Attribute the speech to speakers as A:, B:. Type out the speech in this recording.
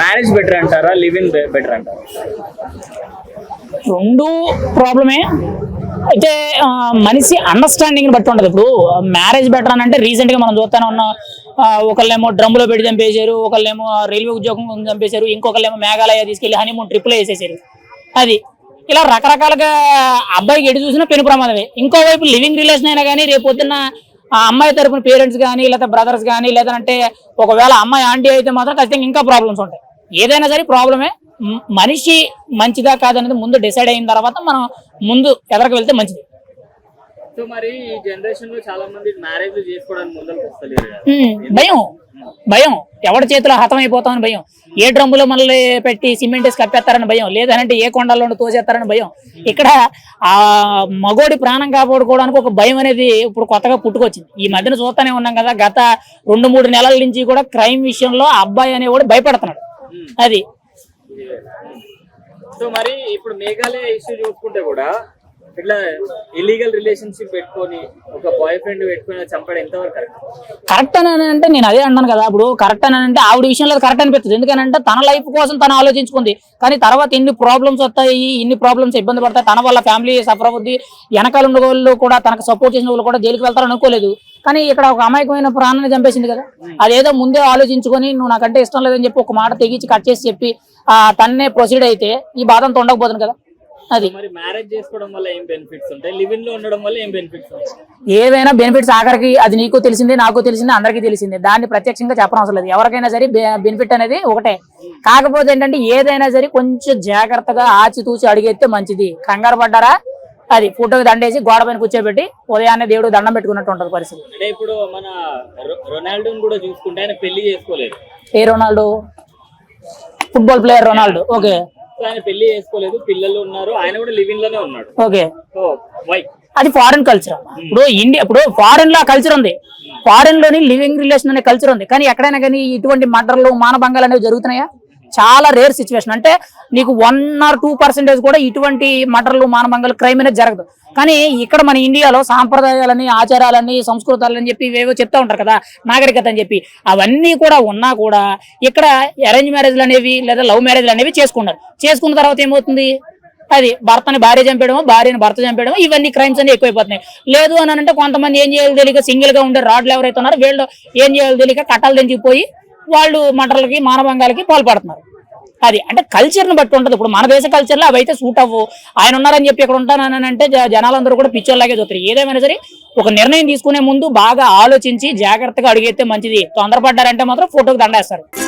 A: Marriage better అంటారా? Live in better అంటారా?
B: రెండు ప్రాబ్లమే అయితే మనిషి అండర్స్టాండింగ్ బట్టి ఉండదు ఇప్పుడు మ్యారేజ్ బెటర్ అని అంటే రీసెంట్గా మనం చూస్తానే ఉన్న ఒకళ్ళేమో డ్రమ్లో పెట్టి చంపేశారు ఒకళ్ళేమో రైల్వే ఉద్యోగం చంపేశారు ఇంకొకళ్ళేమో మేఘాలయ తీసుకెళ్ళి హనీమూన్ ట్రిపుల్ వేసేసారు. అది. ఇలా రకరకాలుగా అబ్బాయికి ఎటు చూసినా పెను ప్రమాదమే. ఇంకోవైపు లివింగ్ రిలేషన్ అయినా కానీ రేపు పొద్దున్న ఆ అమ్మాయి తరపున పేరెంట్స్ కానీ లేకపోతే బ్రదర్స్ కానీ లేదంటే ఒకవేళ అమ్మాయి ఆంటీ అయితే మాత్రం ఖచ్చితంగా ఇంకా ప్రాబ్లమ్స్ ఉంటాయి. ఏదైనా సరే ప్రాబ్లమే మనిషి మంచిదా కాదనేది ముందు డిసైడ్ అయిన తర్వాత మనం ముందు ఎదరకు వెళ్తే మంచిది.
A: సో మరి ఈ జనరేషన్లో చాలా మంది మ్యారేజ్ చేసుకోవడానికి ముందరకు వస్తలేరు కదా.
B: ఉమ్, భయం. భయం. ఎవరి చేతిలో హతం అయిపోతామని భయం. ఏ డ్రమ్ములో మనల్ని పెట్టి సిమెంట్ వేసి కప్పేస్తారని భయం. లేదంటే ఏ కొండల్లో తోసేస్తారని భయం. ఇక్కడ ఆ మగోడి ప్రాణం కాపాడుకోవడానికి ఒక భయం అనేది ఇప్పుడు కొత్తగా పుట్టుకొచ్చింది. ఈ మధ్యన చూస్తూనే ఉన్నాం కదా గత రెండు మూడు నెలల నుంచి కూడా క్రైమ్ విషయంలో అబ్బాయి అనేవాడు భయపడుతున్నాడు. అది.
A: సో మరి ఇప్పుడు మేఘాలయ ఇష్యూ చూసుకుంటే కూడా ఇట్లా ఇల్లీగల్ రిలేషన్షిప్ పెట్టుకొని ఒక బాయ్ ఫ్రెండ్ పెట్టుకొని చంపడం ఎంతవరకు కరెక్ట్
B: కరెక్ట్ అని అంటే నేను అదే అన్నాను కదా ఇప్పుడు కరెక్ట్ అని అంటే ఆవిడ విషయంలో కరెక్ట్ అనిపిస్తుంది. ఎందుకంటే తన లైఫ్ కోసం తను ఆలోచించుకుంది. కానీ తర్వాత ఇన్ని ప్రాబ్లమ్స్ వస్తాయి ఇన్ని ప్రాబ్లమ్స్ ఇబ్బంది పడతాయి తన వల్ల ఫ్యామిలీ సఫర్ అవుద్ది వెనకాల ఉన్న వాళ్ళు కూడా తనకు సపోర్ట్ చేసిన వాళ్ళు కూడా జైలుకి వెళ్తారని అనుకోలేదు. కానీ ఇక్కడ ఒక అమాయకమైన ప్రాణాన్ని చంపేసింది కదా. అదేదో ముందే ఆలోచించుకొని నువ్వు నాకంటే ఇష్టం లేదని చెప్పి ఒక మాట తెగించి కట్ చేసి చెప్పి ఆ తన్నే ప్రొసీడ్ అయితే ఈ బాధంతో ఉండకపోతుంది కదా. అది.
A: మరి మ్యారేజ్ చేసుకోవడం వల్ల ఏం బెనిఫిట్స్ ఉంటాయి? లివ్ ఇన్లో ఉండడం వల్ల ఏం బెనిఫిట్స్
B: ఏదైనా బెనిఫిట్స్ ఆఖరికి అది నీకు తెలిసిందే నాకు తెలిసిందే అందరికీ తెలిసిందే. దాన్ని ప్రత్యక్షంగా చెప్పడం అవసరం లేదు. ఎవరికైనా సరే బెనిఫిట్ అనేది ఒకటే. కాకపోతే ఏంటంటే ఏదైనా సరే కొంచెం జాగ్రత్తగా ఆచితూచి అడిగేస్తే మంచిది. కంగారు పడ్డారా? అది ఫోటోకి దండేసి గోడ పైన కూర్చోబెట్టి ఉదయాన్నే దేవుడు దండం పెట్టుకున్నట్టు ఉంటుంది పరిస్థితి.
A: అంటే ఇప్పుడు మన రొనాల్డోని కూడా చూసుకుంటే ఆయన పెళ్ళి చేసుకోలేదు.
B: ఏ Ronaldo? Football player Ronaldo okay
A: ఆయన పెళ్ళి చేసుకోలేదు పిల్లలు ఉన్నారు. ఆయన కూడా లివ్ ఇన్లోనే ఉన్నాడు.
B: ఓకే.
A: సో వై
B: అది ఫారిన్ కల్చర్ ఇప్పుడు ఇండియా ఇప్పుడు ఫారిన్లో కల్చర్ ఉంది. ఫారిన్లోని లివింగ్ రిలేషన్ అనే కల్చర్ ఉంది. కానీ ఎక్కడైనా కానీ ఇటువంటి మర్డర్లు మానభంగాలు అనేవి జరుగుతున్నాయా? చాలా రేర్ సిచ్యువేషన్ అంటే నీకు వన్ ఆర్ టూ పర్సెంటేజ్ కూడా ఇటువంటి మటర్లు మానభంగాలు క్రైమ్ అనేది జరగదు. కానీ ఇక్కడ మన ఇండియాలో సాంప్రదాయాలని ఆచారాలని సంస్కృతాలని చెప్పి ఇవేవో చెప్తా ఉంటారు కదా నాగరికత అని చెప్పి. అవన్నీ కూడా ఉన్నా కూడా ఇక్కడ అరేంజ్ మ్యారేజ్లు అనేవి లేదా లవ్ మ్యారేజ్లు అనేవి చేసుకున్నారు చేసుకున్న తర్వాత ఏమవుతుంది? అది భర్తని భార్య చంపేయడము భార్యని భర్త చంపేయడం ఇవన్నీ క్రైమ్స్ అన్ని ఎక్కువైపోతున్నాయి. లేదు అని అంటే కొంతమంది ఏం చేయాలో తెలియక సింగిల్గా ఉండే రాడ్లు ఎవరైతే ఉన్నారో వీళ్ళు ఏం చేయాలో తెలియక కట్టాలు దించిపోయి వాళ్ళు మంటలకి మానభంగాలకి పాల్పడుతున్నారు. అది అంటే కల్చర్ని బట్టి ఉంటుంది. ఇప్పుడు మన దేశ కల్చర్లో అవి అయితే సూట్ అవ్వు. ఆయన ఉన్నారని చెప్పి ఇక్కడ ఉంటానని అంటే జ- జనాలందరూ కూడా పిచ్చోళ్ళలాగే చూస్తారు. ఏదేమైనా సరే ఒక నిర్ణయం తీసుకునే ముందు బాగా ఆలోచించి జాగ్రత్తగా అడిగైతే మంచిది. తొందరపడ్డారంటే మాత్రం ఫోటోకి దండేస్తారు.